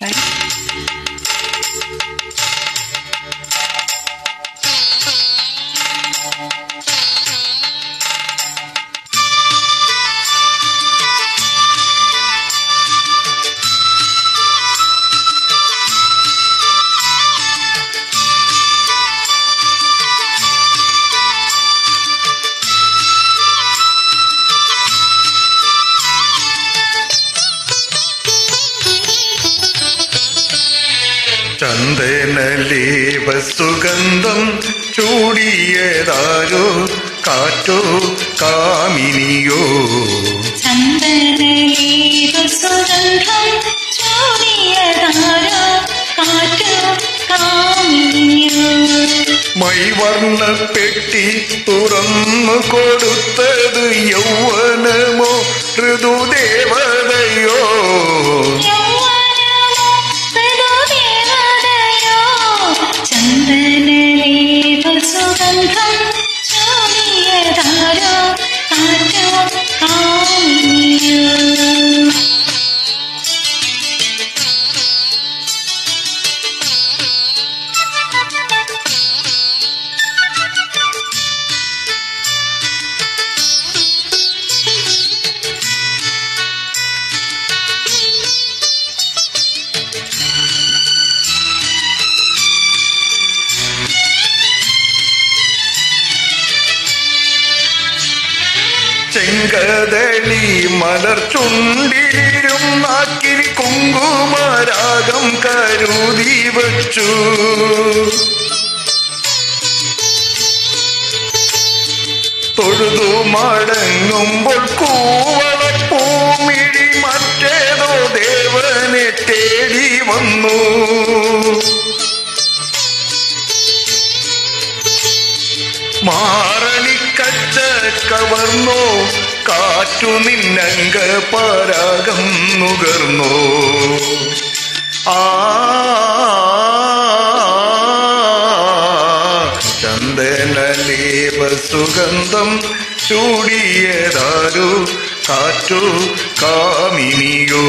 Right? ചന്ദനലേപ സുഗന്ധം ചൂടിയതാരോ കാറ്റോ കാമിനിയോ? ചന്ദനലേപ സുഗന്ധം ചൂടിയതാരോ കാറ്റോ കാമിനിയോ? മൈവർണ പെട്ടി തുറന്നു കൊടുത്തത് യൗവനമോ ഋതുദേവതയോ കാമിനിയോ ചെങ്കതളി മലർ ചുണ്ടിലും നാക്കിൽ കുങ്കുമരാഗം കരുതി വച്ചു. തൊഴുതു മടങ്ങുമ്പോൾ കൂവളപ്പൂമിഴി മറ്റേതോ ദേവനെ തേടി വന്നു. മാറണിക്കച്ച കവർന്നോ കാറ്റു നിന്നങ്ക പരാഗം നുകർന്നോ. ആ ചന്ദനലേപ സുഗന്ധം ചൂടിയതാരു കാറ്റു കാമിനിയോ.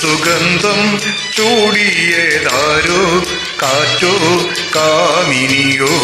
സുഗന്ധം ചൂടിയതാരോ കാറ്റോ കാമിനിയോ.